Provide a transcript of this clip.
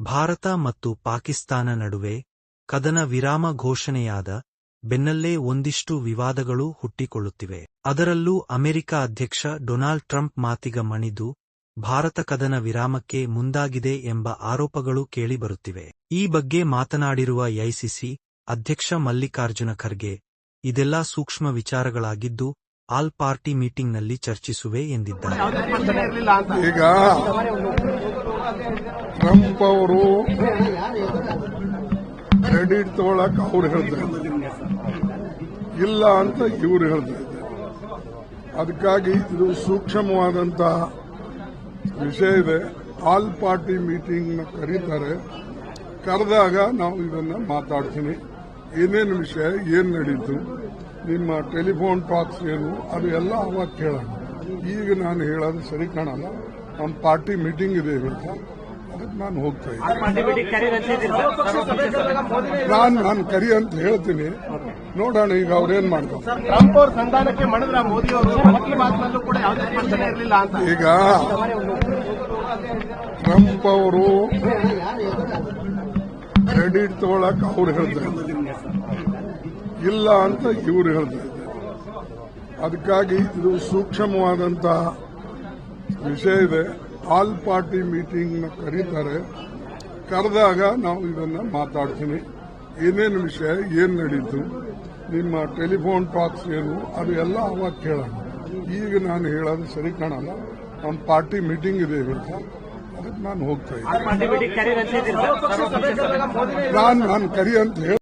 ಭಾರತ ಮತ್ತು ಪಾಕಿಸ್ತಾನ ನಡುವೆ ಕದನ ವಿರಾಮ ಘೋಷಣೆಯಾದ ಬೆನ್ನಲ್ಲೇ ಒಂದಿಷ್ಟು ವಿವಾದಗಳು ಹುಟ್ಟಿಕೊಳ್ಳುತ್ತಿವೆ. ಅದರಲ್ಲೂ ಅಮೆರಿಕ ಅಧ್ಯಕ್ಷ ಡೊನಾಲ್ಡ್ ಟ್ರಂಪ್ ಮಾತಿಗ ಮಣಿದು ಭಾರತ ಕದನ ವಿರಾಮಕ್ಕೆ ಮುಂದಾಗಿದೆ ಎಂಬ ಆರೋಪಗಳು ಕೇಳಿಬರುತ್ತಿವೆ. ಈ ಬಗ್ಗೆ ಮಾತನಾಡಿರುವ ಐಸಿಸಿ ಅಧ್ಯಕ್ಷ ಮಲ್ಲಿಕಾರ್ಜುನ ಖರ್ಗೆ ಇದೆಲ್ಲ ಸೂಕ್ಷ್ಮ ವಿಚಾರಗಳಾಗಿದ್ದು ಆಲ್ ಪಾರ್ಟಿ ಮೀಟಿಂಗ್ನಲ್ಲಿ ಚರ್ಚಿಸುವೆ ಎಂದಿದ್ದಾರೆ. ಈಗ ಟ್ರಂಪ್ ಅವರು ಕ್ರೆಡಿಟ್ ತಗೊಳಕ್ ಅವ್ರು ಹೇಳ್ತಾ ಇದ್ದಾರೆ. ಇಲ್ಲ ಅಂತ ಇವ್ರು ಹೇಳ್ತಾ ಇದ್ದಾರೆ. ಅದಕ್ಕಾಗಿ ಇದು ಸೂಕ್ಷ್ಮವಾದಂತ ವಿಷಯ ಇದೆ. ಆಲ್ ಪಾರ್ಟಿ ಮೀಟಿಂಗ್ನ ಕರೀತಾರೆ. ಕರೆದಾಗ ನಾವು ಇದನ್ನ ಮಾತಾಡ್ತೀನಿ. ಏನೇನು ವಿಷಯ, ಏನು ನಡೀತು, ನಿಮ್ಮ ಟೆಲಿಫೋನ್ ಟಾಕ್ಸ್ ಏನು, ಅದು ಎಲ್ಲ ಅವಾಗ ಕೇಳೋಣ ಈಗ ನಾನು ಹೇಳೋದು ಸರಿ ಕಾಣಲ್ಲ. ನಮ್ಮ ಪಾರ್ಟಿ ಮೀಟಿಂಗ್ ಇದೆ ಇವತ್ತು. ಅದಕ್ಕೆ ನಾನು ಹೋಗ್ತಾ ಇದ್ದೀನಿ ನಾನು ನಾನು ಕರಿ ಅಂತ ಹೇಳ್ತೀನಿ. ನೋಡೋಣ ಈಗ ಅವ್ರೇನ್ ಮಾಡ್ತಾರೆ. ಟ್ರಂಪ್ ಅವ್ರ ಸಂಧಾನಕ್ಕೆ ಮಾಡಿದ್ರ ಮೋದಿ ಅವರು? ಕೂಡ ಯಾವುದೇ ಸ್ಪಷ್ಟನೆ ಇರಲಿಲ್ಲ ಅಂತ. ಈಗ ಟ್ರಂಪ್ ಅವರು ಕ್ರೆಡಿಟ್ ತಗೊಳಕ್ ಅವ್ರು ಹೇಳ್ತಾರೆ ಇಲ್ಲ ಅಂತ ಇವ್ರು ಹೇಳ್ತಾರೆ ಇದ್ದಾರೆ. ಅದಕ್ಕಾಗಿ ಇದು ಸೂಕ್ಷ್ಮವಾದಂತಹ ವಿಷಯ ಇದೆ. ಆಲ್ ಪಾರ್ಟಿ ಮೀಟಿಂಗ್ನ ಕರೀತಾರೆ. ಕರೆದಾಗ ನಾವು ಇದನ್ನ ಮಾತಾಡ್ತೀನಿ. ಏನೇನು ವಿಷಯ ಏನು ನಡೀತು ನಿಮ್ಮ ಟೆಲಿಫೋನ್ ಟಾಕ್ಸ್ ಏನು ಅದು ಎಲ್ಲ ಅವಾಗ ಕೇಳೋಣ. ಈಗ ನಾನು ಹೇಳೋದು ಸರಿ ಕಾಣಲ್ಲ. ನಮ್ಮ ಪಾರ್ಟಿ ಮೀಟಿಂಗ್ ಇದೆ ಇವತ್ತು ಅದಕ್ಕೆ ನಾನು ಹೋಗ್ತಾ ಇದ್ದೀನಿ. ನಾನು ನಾನು ಕರಿ ಅಂತ ಹೇಳಿ